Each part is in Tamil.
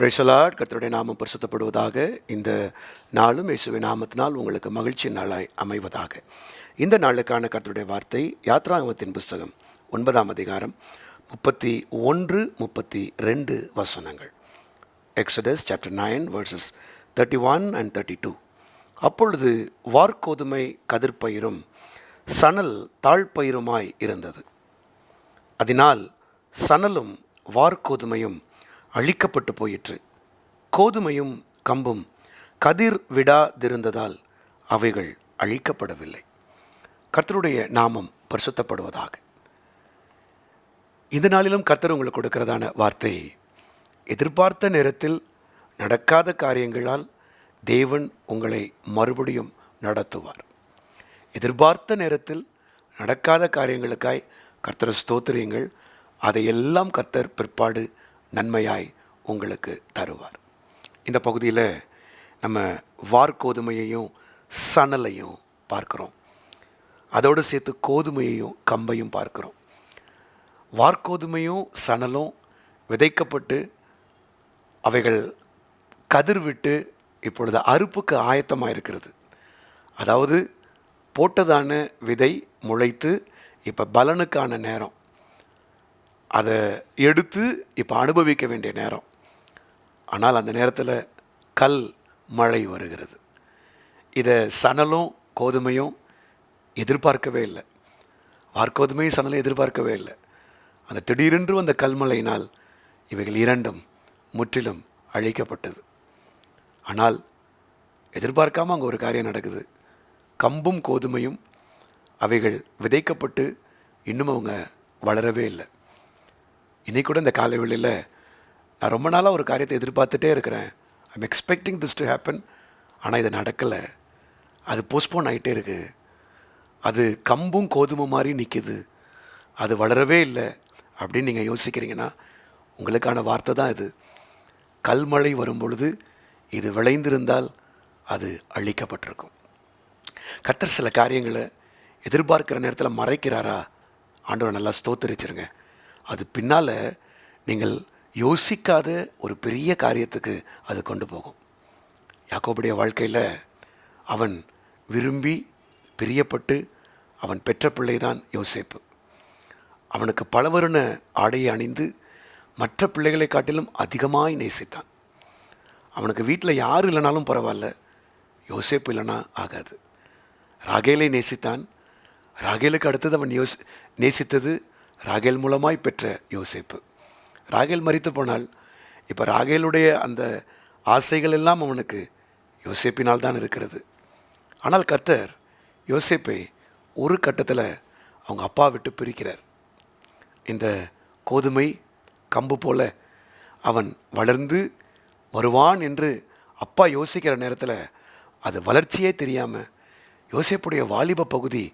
பிரைசலாட் கர்த்தருடைய நாமம் பரிசுத்தப்படுவதாக. இந்த நாளும் இயேசுவின் நாமத்தினால் உங்களுக்கு மகிழ்ச்சி நாளாய் அமைவதாக. இந்த நாளுக்கான கர்த்தருடைய வார்த்தை யாத்ராங்கத்தின் புஸ்தகம் ஒன்பதாம் அதிகாரம் முப்பத்தி ஒன்று முப்பத்தி ரெண்டு வசனங்கள். Exodus chapter nine verses thirty one and thirty two அப்பொழுது வார்கோதுமை கதிர்பயிரும் சணல் தாழ்பயிருமாய் இருந்தது. அதனால் சணலும் வார்கோதுமையும் அழிக்கப்பட்டு போயிற்று. கோதுமையும் கம்பும் கதிர் விடாதிருந்ததால் அவைகள் அழிக்கப்படவில்லை. கர்த்தருடைய நாமம் பரிசுத்தப்படுவதாக. இந்த நாளிலும் கர்த்தர் உங்களுக்கு கொடுக்கிறதான வார்த்தை எதிர்பார்த்த நேரத்தில் நடக்காத காரியங்களால் தேவன் உங்களை மறுபடியும் நடத்துவார். எதிர்பார்த்த நேரத்தில் நடக்காத காரியங்களுக்காய் கர்த்தர் ஸ்தோத்திரியங்கள். அதையெல்லாம் கர்த்தர் பிற்பாடு நன்மையாய் உங்களுக்கு தருவார். இந்த பகுதியில் நம்ம வார்கோதுமையையும் சணலையும் பார்க்குறோம். அதோடு சேர்த்து கோதுமையையும் கம்பையும் பார்க்குறோம். வார்கோதுமையும் சணலும் விதைக்கப்பட்டு அவைகள் கதிர் விட்டு இப்பொழுது அறுப்புக்கு ஆயத்தமாக இருக்கிறது. அதாவது போட்டதான விதை முளைத்து இப்போ பலனுக்கான நேரம். அதை எடுத்து இப்போ அனுபவிக்க வேண்டிய நேரம். ஆனால் அந்த நேரத்தில் கல் மழை வருகிறது. இதை சணலும் கோதுமையும் எதிர்பார்க்கவே இல்லை. வார்கோதுமையும் சணலும் எதிர்பார்க்கவே இல்லை. அந்த திடீரென்று வந்த கல்மழையினால் இவைகள் இரண்டும் முற்றிலும் அழிக்கப்பட்டது. ஆனால் எதிர்பார்க்காம அங்கே ஒரு காரியம் நடக்குது. கம்பும் கோதுமையும் அவைகள் விதைக்கப்பட்டு இன்னும் அவங்க வளரவே இல்லை. இன்றைக்கி கூட இந்த காலை வேளையில் நான் ரொம்ப நாளாக ஒரு காரியத்தை எதிர்பார்த்துட்டே இருக்கிறேன். I'm expecting this to happen ஆனால் இது நடக்கலை. அது போஸ்ட்போன் ஆகிட்டே இருக்குது அது கம்பும் கோதுமை மாதிரி நிற்கிது அது வளரவே இல்லை அப்படின்னு நீங்கள் யோசிக்கிறீங்கன்னா உங்களுக்கான வார்த்தை தான் இது. கல்மழை வரும் பொழுது இது விளைந்திருந்தால் அது அழிக்கப்பட்டிருக்கும். கர்த்தர் சில காரியங்களை எதிர்பார்க்கிற நேரத்தில் மறைக்கிறாரா? ஆண்டவரை நல்லா ஸ்தோத்தரிச்சிருங்க. அது பின்னால் நீங்கள் யோசிக்காத ஒரு பெரிய காரியத்துக்கு அது கொண்டு போகும். யாக்கோபுடைய வாழ்க்கையில் அவன் விரும்பி பிரியப்பட்டு அவன் பெற்ற பிள்ளைதான் யோசேப்பு. அவனுக்கு பலவருண ஆடையை அணிந்து மற்ற பிள்ளைகளை காட்டிலும் அதிகமாய் நேசித்தான். அவனுக்கு வீட்டில் யார் இல்லைனாலும் பரவாயில்ல யோசிப்பு இல்லைனா ஆகாது. ராகேலை நேசித்தான். ராகேலுக்கு அடுத்தது அவன் யோசி நேசித்தது ராகேல் மூலமாய் பெற்ற யோசேப்பு. ராகேல் மறித்து போனால் இப்போ ராகேலுடைய அந்த ஆசைகள் எல்லாம் அவனுக்கு யோசேப்பினால் தான் இருக்கிறது. ஆனால் கத்தர் யோசேப்பை ஒரு கட்டத்தில் அவங்க அப்பா விட்டு பிரிக்கிறார். இந்த கோதுமை கம்பு போல அவன் வளர்ந்து வருவான் என்று அப்பா யோசிக்கிற நேரத்தில் அது வளர்ச்சியே தெரியாமல் யோசேப்புடைய வாலிப பகுதி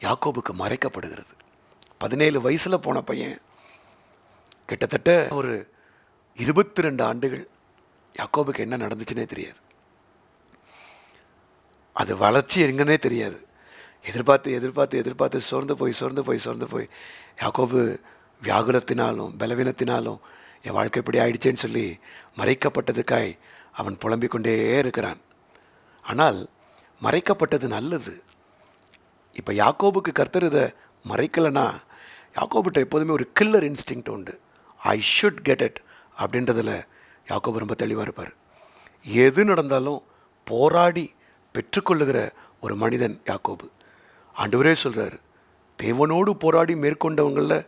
யாக்கோபுக்கு மறைக்கப்படுகிறது. பதினேழு வயசில் போன பையன். கிட்டத்தட்ட ஒரு இருபத்தி ரெண்டு ஆண்டுகள் யாக்கோபுக்கு என்ன நடந்துச்சுன்னே தெரியாது. அது வளர்ச்சி எங்கன்னே தெரியாது. எதிர்பார்த்து எதிர்பார்த்து எதிர்பார்த்து சோர்ந்து போய் சோர்ந்து போய் சோர்ந்து போய் யாக்கோபு வியாகுலத்தினாலும் பலவீனத்தினாலும் என் வாழ்க்கை இப்படி ஆயிடுச்சேன்னு சொல்லி மறைக்கப்பட்டதுக்காய் அவன் புலம்பிக் கொண்டே இருக்கிறான். ஆனால் மறைக்கப்பட்டது நல்லது. இப்போ யாக்கோபுக்கு கர்த்தர் இதை மறைக்கலைன்னா யாக்கோபிட்ட எப்போதுமே ஒரு கில்லர் இன்ஸ்டிங் உண்டு. ஐ ஷுட் கெட் இட் அப்படின்றதுல யாக்கோபு ரொம்ப தெளிவாக இருப்பார். எது நடந்தாலும் போராடி பெற்றுக்கொள்ளுகிற ஒரு மனிதன் யாக்கோபு. ஆண்டவரே சொல்கிறார் தேவனோடு போராடி மேற்கொண்டவங்களில்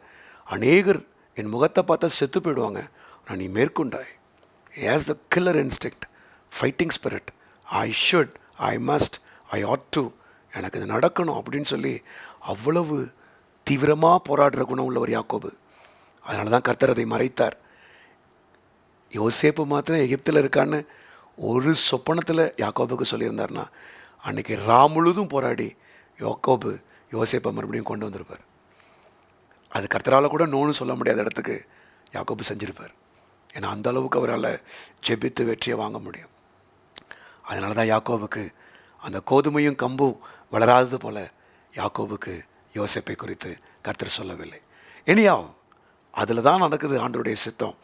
அநேகர் என் முகத்தை பார்த்தா செத்து போயிடுவாங்க. ஆனால் நீ மேற்கொண்டாய். As the killer instinct fighting spirit I should I must I had to எனக்கு இது நடக்கணும் அப்படின்னு சொல்லி அவ்வளவு தீவிரமாக போராடுற குணம் உள்ளவர் யாக்கோபு. அதனால தான் கர்த்தர் அதை மறைத்தார். யோசேப்பு மாத்திரம் எகிப்தில் இருக்கான்னு ஒரு சொப்பனத்தில் யாக்கோபுக்கு சொல்லியிருந்தார்னா அன்னைக்கு ரா முழுதும் போராடி யாக்கோபு யோசேப்பை மறுபடியும் கொண்டு வந்திருப்பார். அது கர்த்தரால் கூட நோன்னு சொல்ல முடியாத இடத்துக்கு யாக்கோபு செஞ்சுருப்பார். ஏன்னா அந்த அளவுக்கு அவரால் ஜெபித்து வெற்றியை வாங்க முடியும். அதனால தான் யாக்கோபுக்கு அந்த கோதுமையும் கம்பும் வளராதது போல யாக்கோபுக்கு யோசேப்பை குறித்து கர்த்தர் சொல்லவில்லை. இனியாவும் அதில் தான் நடக்குது ஆண்டருடைய சித்தம்.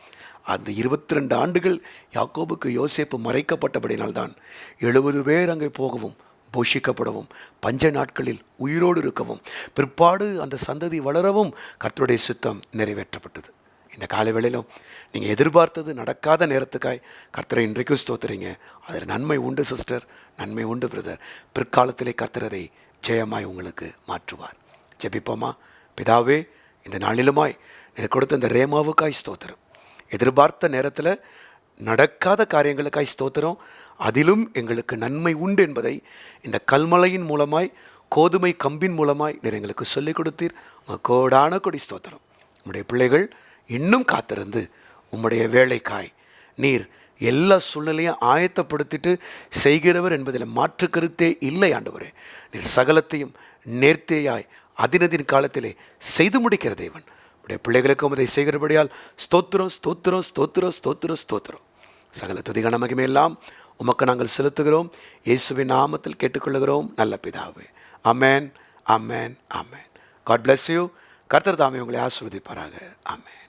அந்த இருபத்தி ரெண்டு ஆண்டுகள் யாக்கோபுக்கு யோசேப்பு மறைக்கப்பட்டபடினால்தான் எழுபது பேர் அங்கே போகவும் போஷிக்கப்படவும் பஞ்ச நாட்களில் உயிரோடு இருக்கவும் பிற்பாடு அந்த சந்ததி வளரவும் கர்த்தருடைய சித்தம் நிறைவேற்றப்பட்டது. இந்த காலவேளையிலும் நீங்கள் எதிர்பார்த்தது நடக்காத நேரத்துக்காய் கர்த்தரை இன்றைக்கும் ஸ்தோத்துறீங்க அதில் நன்மை உண்டு சிஸ்டர். நன்மை உண்டு பிரதர். பிற்காலத்திலே கர்த்தரதை ஜெயமாய் உங்களுக்கு மாற்றுவார். ஜெபிப்போமா? பிதாவே இந்த நாளிலுமாய் எனக்கு கொடுத்த இந்த ரேமாவுக்காய் ஸ்தோத்திரம். எதிர்பார்த்த நேரத்தில் நடக்காத காரியங்களுக்காய் ஸ்தோத்திரம். அதிலும் எங்களுக்கு நன்மை உண்டு என்பதை இந்த கல்மலையின் மூலமாய் கோதுமை கம்பின் மூலமாய் நீர் எங்களுக்கு சொல்லிக் கொடுத்தீர். கோடான கொடி ஸ்தோத்திரம். உம்முடைய பிள்ளைகள் இன்னும் காத்திருந்து உம்முடைய வேலைக்காய் நீர் எல்லா சூழ்நிலையும் ஆயத்தப்படுத்திட்டு செய்கிறவர் என்பதில் மாற்று கருத்தே இல்லை ஆண்டவரே. நீர் சகலத்தையும் நேர்த்தியாய் அதினதின் காலத்திலே செய்து முடிக்கிற தேவன். உடைய பிள்ளைகளுக்கும் அதை செய்கிறபடியால் ஸ்தோத்திரம் ஸ்தோத்திரம் ஸ்தோத்திரம் ஸ்தோத்திரம் ஸ்தோத்திரம். சகல துதிகன மகிமையெல்லாம் உமக்கு நாங்கள் செலுத்துகிறோம். இயேசுவின் நாமத்தில் கேட்டுக்கொள்கிறோம் நல்ல பிதாவே. Amen amen amen God bless you கர்த்தர் தாமே உங்களை ஆசிர்வதிப்பாராக. அமேன்